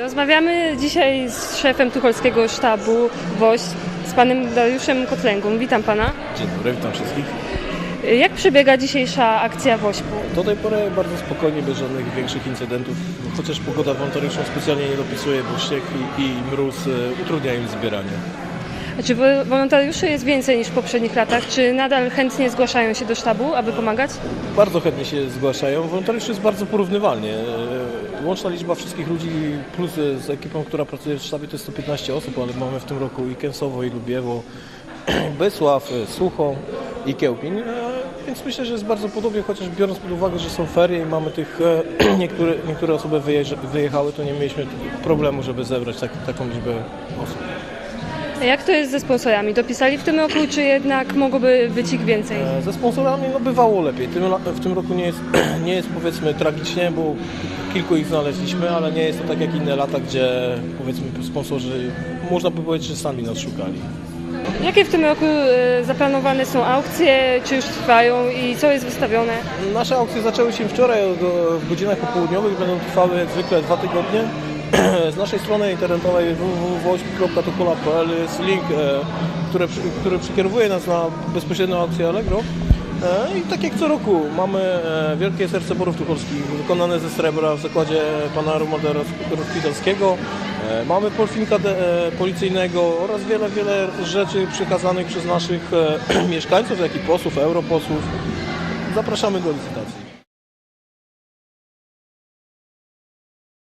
Rozmawiamy dzisiaj z szefem tucholskiego sztabu WOŚ, z panem Dariuszem Kotlęgą. Witam pana. Dzień dobry, witam wszystkich. Jak przebiega dzisiejsza akcja WOŚP-u? Do tej pory bardzo spokojnie, bez żadnych większych incydentów, chociaż pogoda wolontariuszom specjalnie nie dopisuje, bo śnieg i, i mróz e, utrudniają im zbieranie. Czy wo- wolontariuszy jest więcej niż w poprzednich latach? Czy nadal chętnie zgłaszają się do sztabu, aby pomagać? Bardzo chętnie się zgłaszają. Wolontariuszy jest bardzo porównywalnie. E, Łączna liczba wszystkich ludzi plus e, z ekipą, która pracuje w sztabie to jest 115 osób, ale mamy w tym roku i Kęsowo, i Lubiewo, Bysław, e, Sucho i Kiełpin. Więc myślę, że jest bardzo podobnie, chociaż biorąc pod uwagę, że są ferie i mamy tych, niektóre, niektóre osoby wyjechały, to nie mieliśmy problemu, żeby zebrać tak, taką liczbę osób. Jak to jest ze sponsorami? Dopisali w tym roku, czy jednak mogłoby być ich więcej? E, Ze sponsorami no bywało lepiej. Tym, la- w tym roku nie jest, nie jest powiedzmy tragicznie, bo kilku ich znaleźliśmy, ale nie jest to tak jak inne lata, gdzie powiedzmy sponsorzy, można by powiedzieć, że sami nas szukali. Jakie w tym roku e, zaplanowane są aukcje, czy już trwają i co jest wystawione? Nasze aukcje zaczęły się wczoraj w godzinach popołudniowych, będą trwały jak zwykle dwa tygodnie. Z naszej strony internetowej www.woźb.tokola.pl jest link, e, który, który przykierowuje nas na bezpośrednią aukcję Allegro. E, I tak jak co roku mamy e, Wielkie Serce Borów Tucholskich wykonane ze srebra w zakładzie pana Romualda Roz- Rozkwitalskiego. E, Mamy polfinka policyjnego oraz wiele, wiele rzeczy przekazanych przez naszych mieszkańców, jak i posłów, europosłów. Zapraszamy do licytacji.